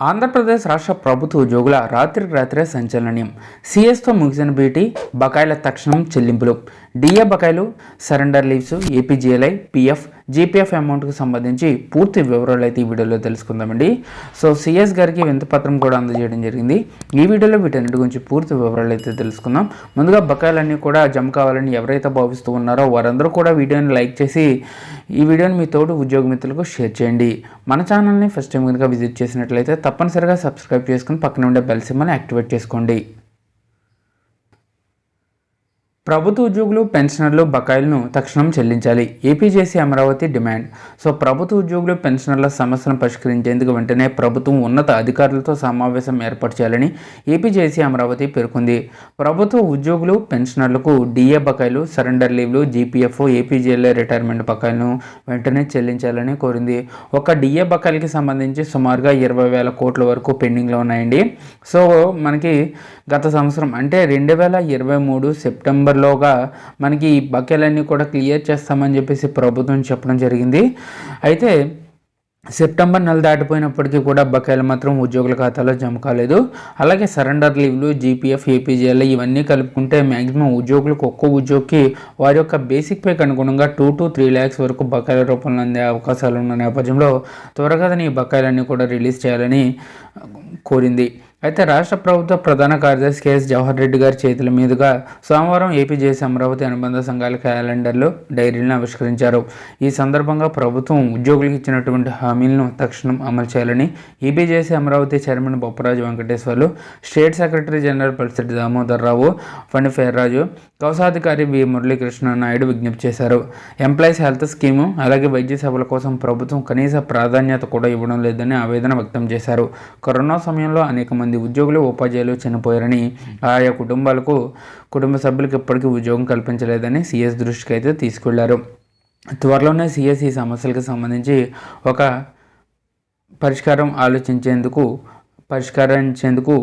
ఆంధ్రప్రదేశ్ రాష్ట్ర ప్రభుత్వ ఉద్యోగుల రాత్రికి రాత్రే సంచలనం సిఎస్తో ముగిసిన భేటీ బకాయిల తక్షణం చెల్లింపులు. డిఏ బకాయిలు surrender leaves APGLI PF GPF అమౌంట్కి సంబంధించి పూర్తి వివరాలు అయితే ఈ వీడియోలో తెలుసుకుందామండి. సో సిఎస్ గారికి వింతపత్రం కూడా అందజేయడం జరిగింది. ఈ వీడియోలో వీటన్నిటి గురించి పూర్తి వివరాలు అయితే తెలుసుకుందాం. ముందుగా బకాయిలన్నీ కూడా జమ కావాలని ఎవరైతే భావిస్తూ ఉన్నారో వారందరూ కూడా వీడియోని లైక్ చేసి ఈ వీడియోని మీ తోటి ఉద్యోగ మిత్రులకు షేర్ చేయండి. మన ఛానల్ని ఫస్ట్ టైం కనుక విజిట్ చేసినట్లయితే తప్పనిసరిగా సబ్స్క్రైబ్ చేసుకుని పక్కన ఉండే బెల్ సిమ్మని యాక్టివేట్ చేసుకోండి. ప్రభుత్వ ఉద్యోగులు పెన్షనర్లు బకాయిలను తక్షణం చెల్లించాలి. APJC Amaravati demand. సో ప్రభుత్వ ఉద్యోగులు పెన్షనర్ల సమస్యలను పరిష్కరించేందుకు వెంటనే ప్రభుత్వం ఉన్నత అధికారులతో సమావేశం ఏర్పాటు చేయాలని ఏపీజేసీ అమరావతి పేర్కొంది. ప్రభుత్వ ఉద్యోగులు పెన్షనర్లకు డిఏ బకాయిలు సరెండర్ లీవ్లు జీపీఎఫ్ ఏపీజేఎల్ఏ రిటైర్మెంట్ బకాయిలను వెంటనే చెల్లించాలని కోరింది. ఒక డిఏ బకాయిలకి సంబంధించి సుమారుగా ఇరవై వేల కోట్ల వరకు పెండింగ్లో ఉన్నాయండి. సో మనకి గత సంవత్సరం అంటే రెండు వేల ఇరవై మూడు సెప్టెంబర్ సెప్టెంబర్లోగా మనకి ఈ బకాయిలన్నీ కూడా క్లియర్ చేస్తామని చెప్పేసి ప్రభుత్వం చెప్పడం జరిగింది. అయితే సెప్టెంబర్ నెల దాటిపోయినప్పటికీ కూడా బకాయిలు మాత్రం ఉద్యోగుల ఖాతాలో జమ కాలేదు. అలాగే సరెండర్ లీవ్లు జీపీఎఫ్ ఏపీజీఎల్ ఇవన్నీ కలుపుకుంటే మ్యాక్సిమం ఉద్యోగులకు ఒక్కో ఉద్యోగికి వారి యొక్క బేసిక్ పేకి అనుగుణంగా టూ టు త్రీ ల్యాక్స్ వరకు బకాయిల రూపంలో అందే అవకాశాలు ఉన్న నేపథ్యంలో త్వరగా ఈ బకాయిలన్నీ కూడా రిలీజ్ చేయాలని కోరింది. అయితే రాష్ట్ర ప్రభుత్వ ప్రధాన కార్యదర్శి కేఎస్ జవహర్ రెడ్డి గారి చేతుల మీదుగా సోమవారం ఏపీ జేసీ అమరావతి అనుబంధ సంఘాల క్యాలెండర్లో డైరీలను ఆవిష్కరించారు. ఈ సందర్భంగా ప్రభుత్వం ఉద్యోగులకు ఇచ్చినటువంటి హామీలను తక్షణం అమలు చేయాలని AP JC Amaravati chairman Bopparaju Venkateswarlu state secretary general పరిస్థితి దామోదర్ రావు ఫండి ఫెర్రాజు కౌశాధికారి వి మురళీకృష్ణ నాయుడు విజ్ఞప్తి చేశారు. ఎంప్లాయీస్ హెల్త్ స్కీము అలాగే వైద్య సేవల కోసం ప్రభుత్వం కనీస ప్రాధాన్యత కూడా ఇవ్వడం లేదని ఆవేదన వ్యక్తం చేశారు. కరోనా సమయంలో అనేక మంది ఉద్యోగులు ఉపాధ్యాయులు చనిపోయారని ఆయా కుటుంబాలకు కుటుంబ సభ్యులకు ఇప్పటికీ ఉద్యోగం కల్పించలేదని సిఎస్ దృష్టికి అయితే తీసుకెళ్ళారు. త్వరలోనే సిఎస్ ఈ సమస్యలకు సంబంధించి ఒక పరిష్కారం ఆలోచించేందుకు పరిష్కరించేందుకు